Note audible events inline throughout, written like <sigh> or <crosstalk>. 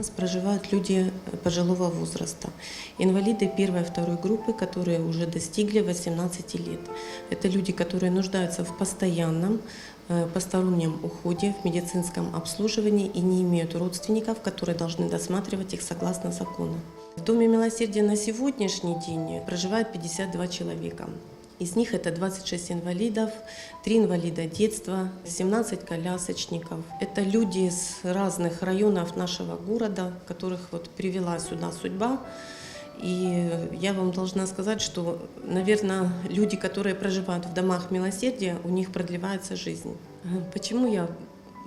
нас проживают люди пожилого возраста, инвалиды первой и второй группы, которые уже достигли 18 лет. Это люди, которые нуждаются в постоянном э, постороннем уходе, в медицинском обслуживании и не имеют родственников, которые должны досматривать их согласно закону. В Доме милосердия на сегодняшний день проживает 52 человека. Из них это 26 инвалидов, 3 инвалида детства, 17 колясочников. Это люди из разных районов нашего города, которых вот привела сюда судьба. И я вам должна сказать, что, наверное, люди, которые проживают в домах милосердия, у них продлевается жизнь. Почему я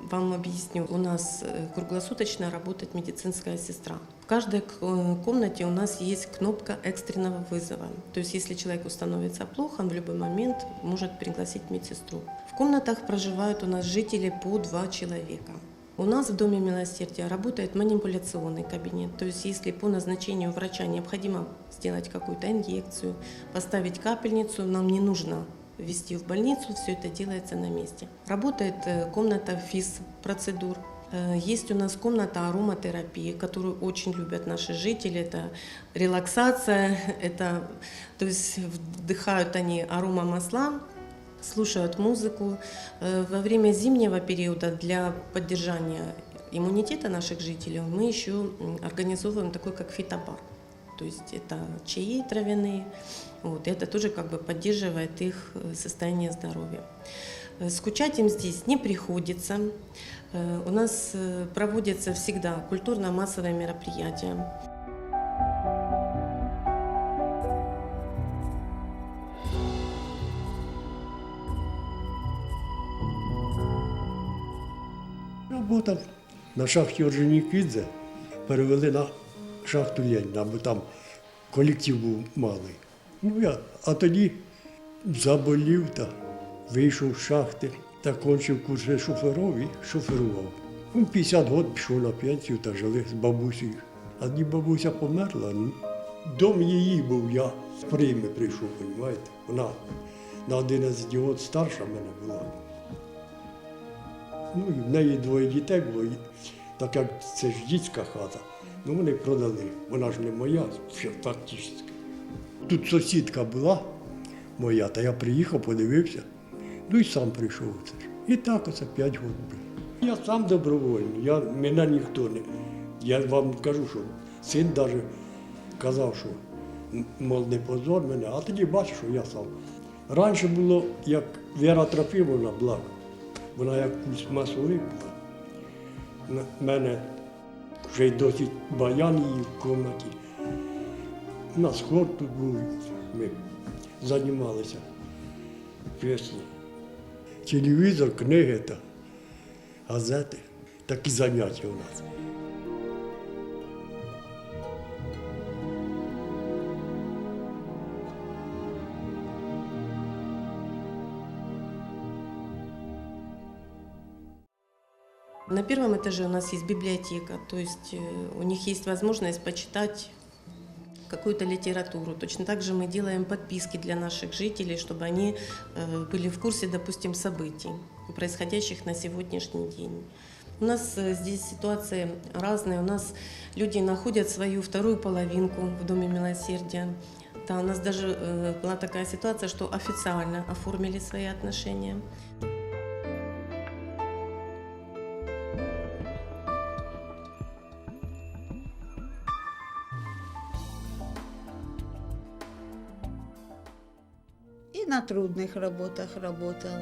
вам объясню. У нас э, круглосуточно работает медицинская сестра. В каждой э, комнате у нас есть кнопка экстренного вызова. То есть если человеку становится плохо, он в любой момент может пригласить медсестру. В комнатах проживают у нас жители по два человека. У нас в Доме милосердия работает манипуляционный кабинет. То есть если по назначению врача необходимо сделать какую-то инъекцию, поставить капельницу, нам не нужно ввести в больницу, все это делается на месте. Работает э, комната физ-процедур. Э, Есть у нас комната ароматерапии, которую очень любят наши жители. Это релаксация, <laughs> это, то есть вдыхают они аромамасла, слушают музыку. Э, Во время зимнего периода для поддержания иммунитета наших жителей мы еще организовываем такой, как фитобар. То есть это чаи травяные, вот, это тоже как бы поддерживает их э, состояние здоровья. Э, Скучать им здесь не приходится. Э, У нас э, проводятся всегда культурно-массовые мероприятия. Работав на шахті Орджонікідзе, перевели на шахту Леніна, бо там колектив був малий. Ну я, а тоді заболів та Вийшов з шахти та кончив курси шоферов і шоферував. Ну, 50 років пішов на пенсію та жили з бабусею. А тоді бабуся померла. Дом її був, я з прийми прийшов, розумієте? Вона на 11 років старша мене була. Ну, і в неї двоє дітей було, так як це ж дітська хата, ну вони продали. Вона ж не моя, фактично. Тут сусідка була моя, та я приїхав, подивився, ну і сам прийшов. Це ж. І так оце п'ять років. було. Я сам добровольний, я, мене ніхто не. Я вам кажу, що син навіть казав, що мол, не позор мене, а тоді бачиш, що я сам. Раніше було, як Віра Трофімовна була, вона як кусь масовик була. На мене вже й досить баян її в кімнаті. У нас хор тут був, ми займалися пісні. Телевізор, книги та газети. Такі заняття у нас. На первом этаже у нас есть библиотека, то есть э, у них есть возможность почитать какую-то литературу. Точно так же мы делаем подписки для наших жителей, чтобы они э, были в курсе, допустим, событий, происходящих на сегодняшний день. У нас э, здесь ситуации разные. У нас люди находят свою вторую половинку в Доме милосердия. Да, у нас даже э, была такая ситуация, что официально оформили свои отношения. Трудных работах работала,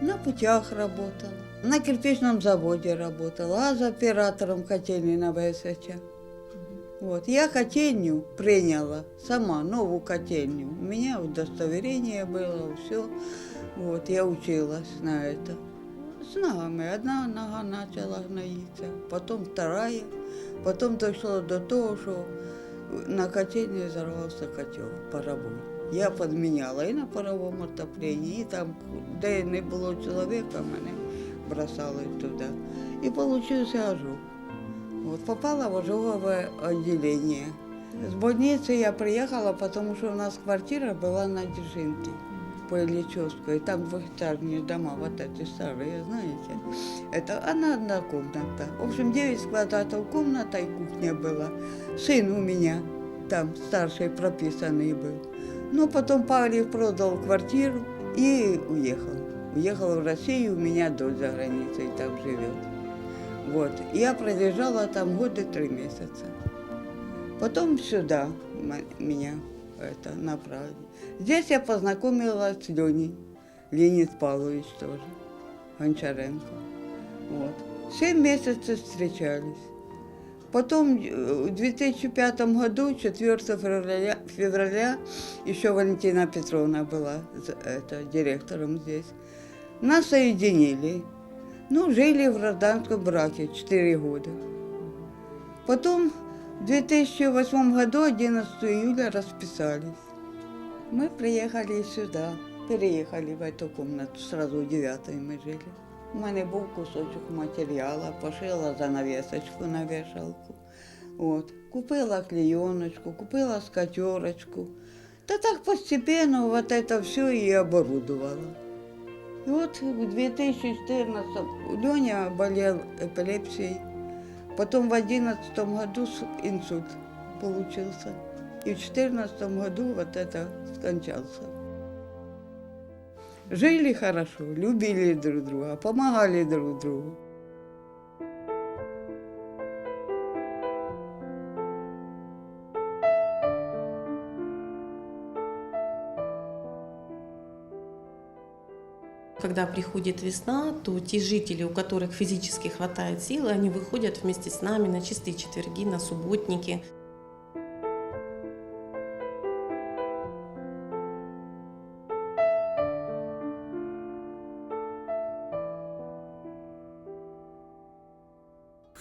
на путях работала, на кирпичном заводе работала, а за оператором котельной на ВСЧ. Вот. Я котельню приняла сама, новую котельню. У меня удостоверение было, все. Вот, я училась на это. С ногами. Одна нога начала гноиться, потом вторая. Потом дошло до того, что на котельне взорвался котел паровой. Я подміняла і на паровому отопленні, і там, де не було чоловіка, мене бросали туди. І получився ожог. Вот, попала в ожоговое отделение. С больницы я приехала, потому что у нас квартира была на Дзержинке. по Ильичевску, и там двухэтажные дома, вот эти старые, знаете. Это она одна комната. В общем, 9 квадратов комната и кухня была. Сын у меня там старший прописанный был. Но потом Павлик продал квартиру и уехал. Уехал в Россию, у меня дочь за границей там живет. Вот. Я пролежала там годы три месяца. Потом сюда меня это, направили. Здесь я познакомилась с Леней, Леонид Павлович тоже, Гончаренко. Вот. Семь месяцев встречались. Потом э, в 2005 году, 4 февраля, февраля еще Валентина Петровна была это, директором здесь, нас соединили. Ну, жили в гражданском браке 4 года. Потом в 2008 году, 11 июля, расписались. Мы приехали сюда, переехали в эту комнату, сразу в девятой мы жили. У мене був кусочок матеріалу, пошила занавесочку на вешалку. От. Купила клееночку, купила скатерочку. Та так постепенно вот это все и оборудовала. И вот в 2014 Леня болел эпилепсией. Потом в 2011 году инсульт получился. И в 2014 году вот это скончался. Жили хорошо, любили друг друга, помогали друг другу. Когда приходит весна, то те жители, у которых физически хватает силы, они выходят вместе с нами на чистые четверги, на субботники.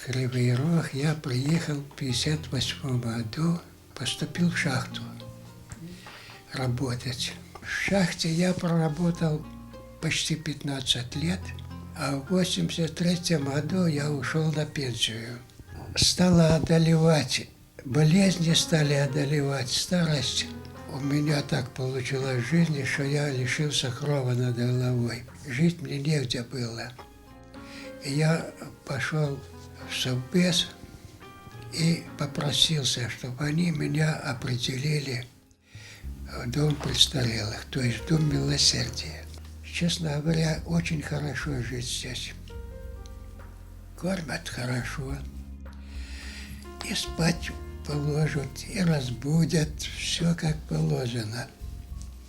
Кривый Рог я приехал в 58 году, поступил в шахту работать. В шахте я проработал почти 15 лет, а в 83 году я ушел на пенсию. Стала одолевать, болезни стали одолевать, старость. У меня так получилось в жизни, что я лишился крова над головой. Жить мне негде было. И я пошел в Совбез и попросился, чтобы они меня определили в дом престарелых, то есть дом милосердия. Честно говоря, очень хорошо жить здесь. Кормят хорошо, и спать положат, и разбудят, все как положено.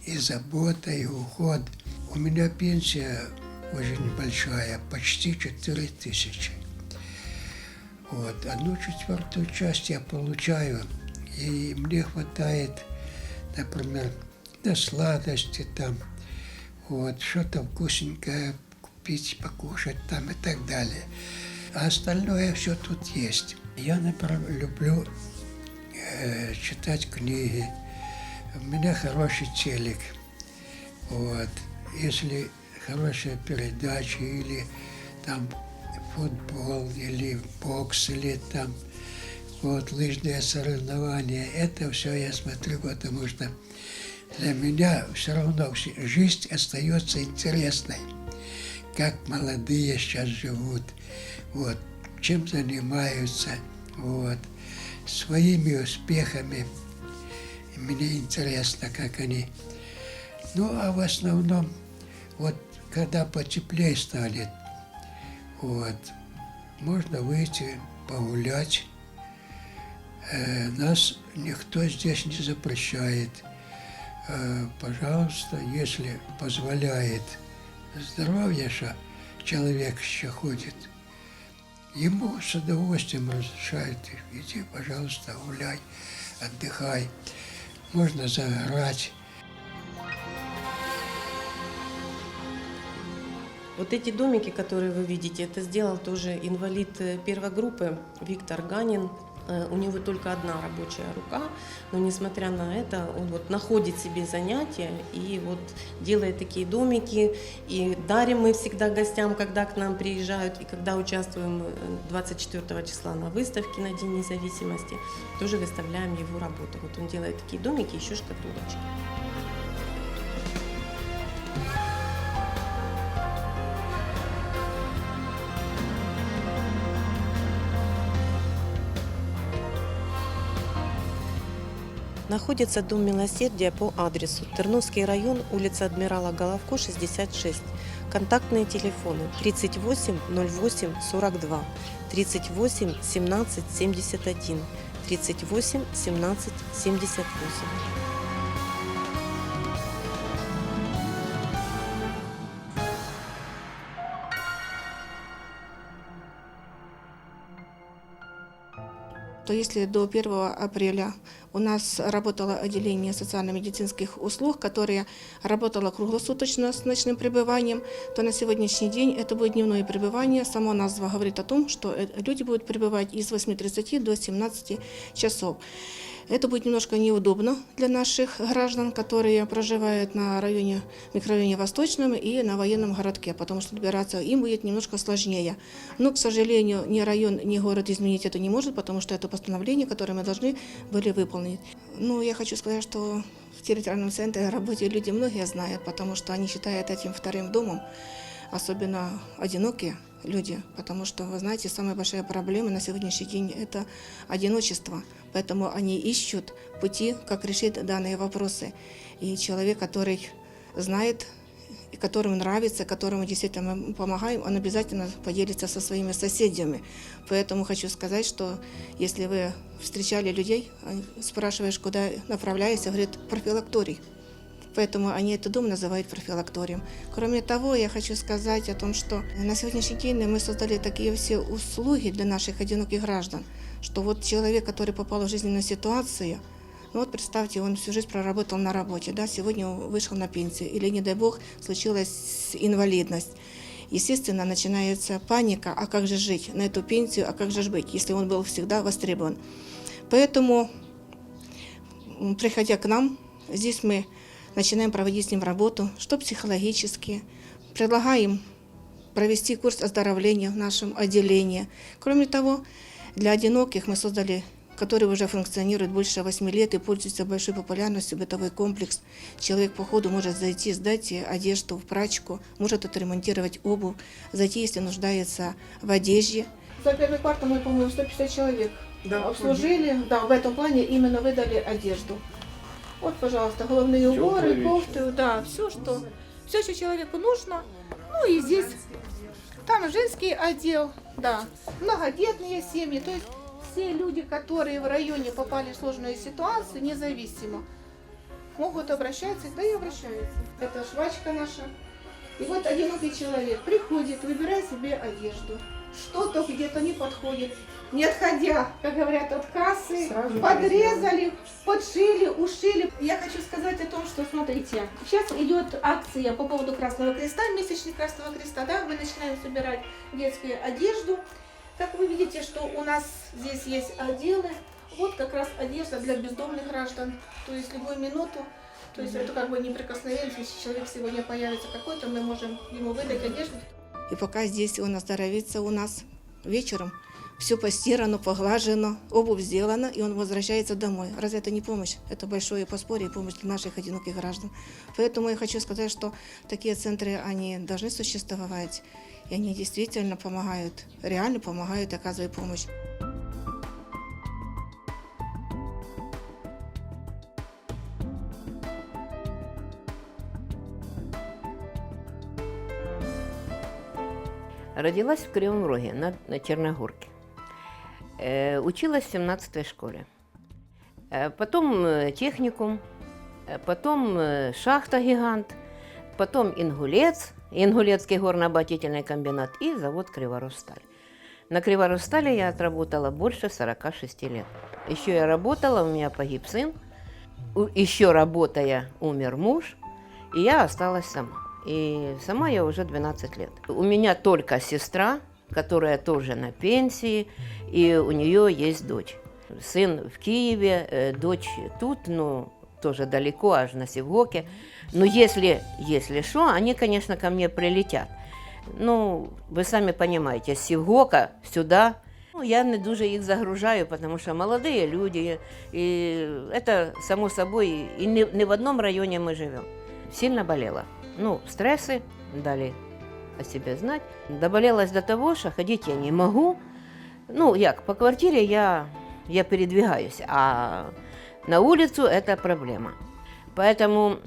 И забота, и уход. У меня пенсия очень большая, почти 4 тысячи. Вот. Одну четвертую часть я получаю, и мне хватает, например, на сладости там, вот, что-то вкусненькое купить, покушать там и так далее. А остальное все тут есть. Я, например, люблю э, читать книги. У меня хороший телек. Вот. Если хорошая передача или там футбол, или бокс, или там вот лыжные соревнования, это все я смотрю, потому что для меня все равно жизнь остается интересной. Как молодые сейчас живут, вот, чем занимаются, вот, своими успехами. Мне интересно, как они. Ну, а в основном, вот, когда потеплее станет, вот, можно выйти погулять. Э, нас никто здесь не запрещает. Э, пожалуйста, если позволяет здоровье, что человек еще ходит, ему с удовольствием разрешают, иди, пожалуйста, гуляй, отдыхай. Можно загорать. Вот эти домики, которые вы видите, это сделал тоже инвалид э, первой группы Виктор Ганин. Э, У него только одна рабочая рука, но несмотря на это, он вот находит себе занятия и вот делает такие домики. И дарим мы всегда гостям, когда к нам приезжают, и когда участвуем э, 24 числа на выставке на День независимости, тоже выставляем его работу. Вот он делает такие домики, еще шкатулочки. Находится Дом Милосердия по адресу Терновский район, улица Адмирала Головко, 66. Контактные телефоны 38 08 42, 38 17 71, 38 17 78. То если до 1 апреля у нас работало отделение социально-медицинских услуг, которое работало круглосуточно с ночным пребыванием, то на сегодняшний день это будет дневное пребывание. Сама назва говорит о том, что э, люди будут пребывать из 8.30 до 17 часов. Это будет немножко неудобно для наших граждан, которые проживают на районе, микрорайоне Восточном и на военном городке, потому что добираться им будет немножко сложнее. Но, к сожалению, ни район, ни город изменить это не может, потому что это постановление, которое мы должны были выполнить. Ну, я хочу сказать, что в территориальном центре работе люди многие знают, потому что они считают этим вторым домом, особенно одинокие люди, потому что, вы знаете, самая большая проблема на сегодняшний день – это одиночество, поэтому они ищут пути, как решить данные вопросы. И человек, который знает, и которому нравится, которому действительно мы помогаем, он обязательно поделится со своими соседями. Поэтому хочу сказать, что если вы встречали людей, спрашиваешь, куда направляешься, говорит, профилакторий. Поэтому они этот дом называют профилакторием. Кроме того, я хочу сказать о том, что на сегодняшний день мы создали такие все услуги для наших одиноких граждан, что вот человек, который попал в жизненную ситуацию, ну вот представьте, он всю жизнь проработал на работе, да, сегодня вышел на пенсию, или, не дай бог, случилась инвалидность. Естественно, начинается паника, а как же жить на эту пенсию, а как же быть, если он был всегда востребован. Поэтому приходя к нам, здесь мы начинаем проводить с ним работу, что психологически, предлагаем провести курс оздоровления в нашем отделении. Кроме того, для одиноких мы создали, который уже функционирует больше 8 лет и пользуется большой популярностью, бытовой комплекс. Человек по ходу может зайти, сдать одежду в прачку, может отремонтировать обувь, зайти, если нуждается в одежде. За первый квартал мы, по-моему, 150 человек обслужили. Да, в этом плане именно выдали одежду. Вот, пожалуйста, головные уборы, кофты, да, все, что, все, что человеку нужно. Ну и здесь, там женский отдел, да, многодетные семьи, то есть все люди, которые в районе попали в сложную ситуацию, независимо, могут обращаться, да и обращаются. Это швачка наша. И вот одинокий человек приходит, выбирает себе одежду. Что-то где-то не подходит. Не отходя, как говорят, от кассы, подрезали, подшили, ушили. Я хочу сказать о том, что, смотрите, сейчас идет акция по поводу Красного Креста, месячник Красного Креста, да, мы начинаем собирать детскую одежду. Как вы видите, что у нас здесь есть отделы, вот как раз одежда для бездомных граждан, то есть любую минуту, то есть это как бы неприкосновенность, если человек сегодня появится какой-то, мы можем ему выдать одежду. И пока здесь он оздоровится у нас вечером, все постирано, поглажено, обувь сделана, и он возвращается домой. Разве это не помощь? Это большое подспорье и помощь для наших одиноких граждан. Поэтому я хочу сказать, что такие центры, они должны существовать, и они действительно помогают, реально помогают оказывают помощь. Родилась в Кривом Роге на, на Черногорке. Э, училась в 17-й школе. Э, потом э, техникум, потом э, шахта «Гигант», потом Ингулец, Ингулецкий горно-обогатительный комбинат и завод «Криворосталь». На Криворостале я отработала больше 46 лет. Еще я работала, у меня погиб сын, еще работая умер муж, и я осталась сама. И сама я уже 12 лет. У меня только сестра, которая тоже на пенсии, и у нее есть дочь. Сын в Киеве, э, дочь тут, ну, тоже далеко, аж на Севгоке. Но если, если что, они, конечно, ко мне прилетят. Ну, ви самі розумієте, з Сівгока сюди. Ну, я не дуже їх загружаю, тому що молоді люди, і це само собою, і не, не в одному районі ми живемо. Сильно болела. Ну, стрессы дали о себе знать. Доболелась до того, что ходить я не могу. Ну, як, по квартире я, я передвигаюсь, а на улицу это проблема. Поэтому,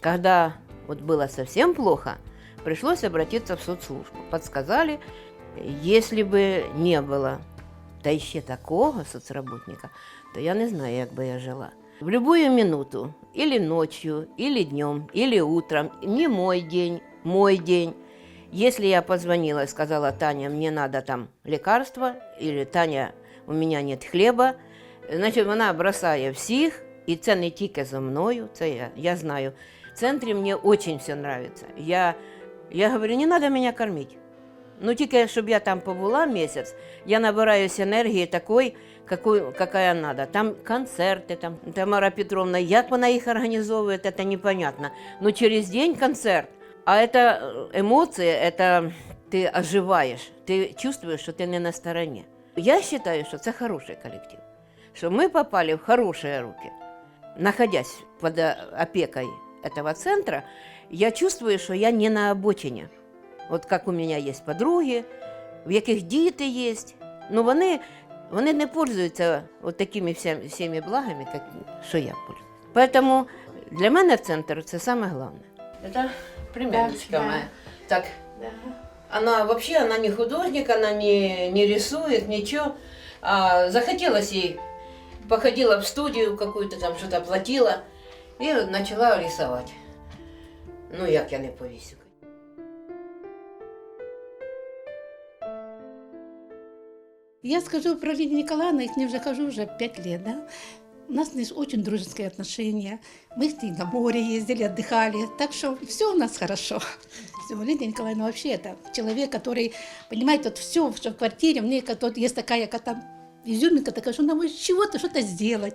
когда вот было совсем плохо, пришлось обратиться в соцслужбу. Подсказали, если бы не было та еще такого соцработника, то я не знаю, як бы я жила. В любую минуту, или ночью, или днем, или утром, не мой день, мой день. Если я позвонила и сказала, Таня, мне надо там лекарство, или Таня, у меня нет хліба, значить вона бросає всіх, і це не тільки за мною, це я, я знаю. В центрі мені дуже все подобається. Я, я говорю, не треба мене кормити. Ну, тільки щоб я там побула місяць, я набираюсь енергії такої, какой, какая надо. Там концерти, там Тамара Петровна, як вона їх організовує, це непонятно. Но через день концерт. А это эмоции, это ты оживаешь, ты чувствуешь, что ты не на стороне. Я считаю, что это хороший коллектив, что мы попали в хорошие руки. Находясь под э, опекой этого центра, я чувствую, что я не на обочине. От як у мене є подруги, в яких діти є, ну вони, вони не пользуються от такими всіми, всіми благами, як, що я пользуюсь. Тому для мене центр це саме головне. Племянничка Да, да. моя. Так, она вообще она не художник, она не, не рисует, ничего. А захотелось ей, походила в студию какую-то, там что-то платила и начала рисовать. Ну, як я не повісю. Я скажу про Лидию Николаевну, я к ней уже хожу уже пять лет, да. У нас ней очень дружеские отношения. Мы ней на море ездили, отдыхали. Так что все у нас хорошо. Лидия Николаевна вообще это человек, который понимает вот все, что в квартире, вот есть такая как там изюминка такая, что может чего-то, что-то сделать.